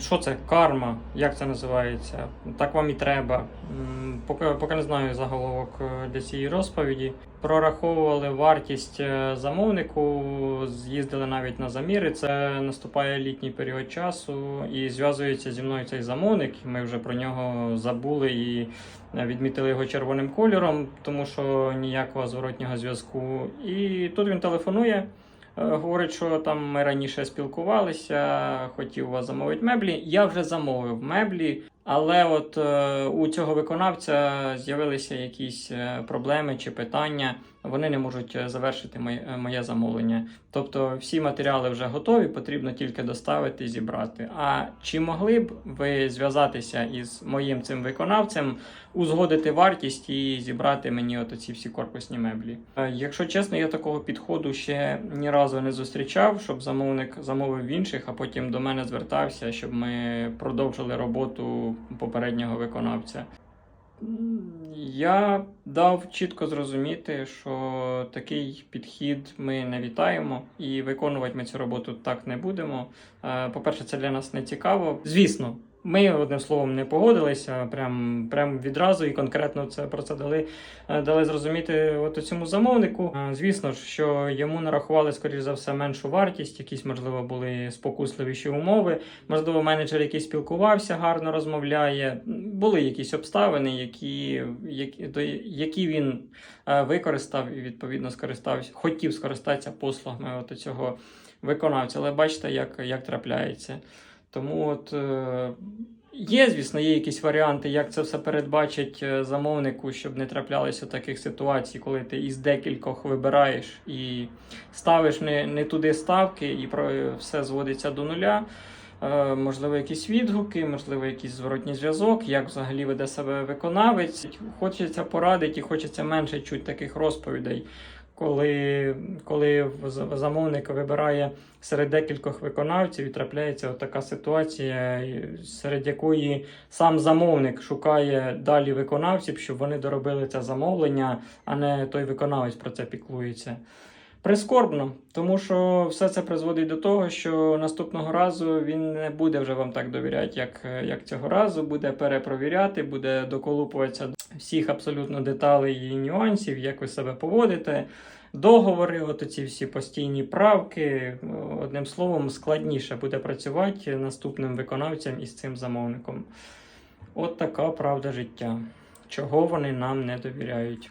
Що це карма? Як це називається? Так вам і треба. Поки, поки не знаю заголовок е, для цієї розповіді. Прораховували вартість е, замовнику, з'їздили навіть на заміри. Це наступає літній період часу і зв'язується зі мною цей замовник. Ми вже про нього забули і відмітили його червоним кольором, тому що ніякого зворотнього зв'язку. І тут він телефонує. Е, Говорить, що там ми раніше спілкувалися, хотів вас замовити меблі. Я вже замовив меблі, але от е, у цього виконавця з'явилися якісь е, проблеми чи питання. Вони не можуть е, завершити моє, е, замовлення. Тобто всі матеріали вже готові, потрібно тільки доставити і зібрати. А чи могли б ви зв'язатися із моїм цим виконавцем, узгодити вартість і зібрати мені от ці всі корпусні меблі? Е, Якщо чесно, я такого підходу ще ні разу не зустрічав, щоб замовник замовив інших, а потім до мене звертався, щоб ми продовжили роботу попереднього виконавця. Я дав чітко зрозуміти, що такий підхід ми не вітаємо, і виконувати ми цю роботу так не будемо. Е, По-перше, це для нас не цікаво. Звісно, ми одним словом не погодилися, прям, прям відразу і конкретно це про це дали, е, дали зрозуміти от цьому замовнику. Е, Звісно ж, що йому нарахували, скоріш за все, меншу вартість, якісь, можливо, були спокусливіші умови. Можливо, менеджер, який спілкувався, гарно розмовляє. Були якісь обставини, які, які, які він е, використав і відповідно скористався, хотів скористатися послугами от цього виконавця. Але бачите, як, як трапляється. Тому от е, є, звісно, є якісь варіанти, як це все передбачить е, замовнику, щоб не траплялося таких ситуацій, коли ти із декількох вибираєш і ставиш не, не туди ставки, і про все зводиться до нуля. Е, Можливо, якісь відгуки, можливо, якийсь зворотній зв'язок, як взагалі веде себе виконавець. Хочеться порадити і хочеться менше чути таких розповідей, коли, коли замовник вибирає серед декількох виконавців і трапляється така ситуація, серед якої сам замовник шукає далі виконавців, щоб вони доробили це замовлення, а не той виконавець про це піклується. Прискорбно, тому що все це призводить до того, що наступного разу він не буде вже вам так довіряти, як, як цього разу, буде перепровіряти, буде доколупуватися до всіх абсолютно деталей і нюансів, як ви себе поводите. Договори, от ці всі постійні правки, одним словом, складніше буде працювати наступним виконавцям із цим замовником. От така правда життя. Чого вони нам не довіряють.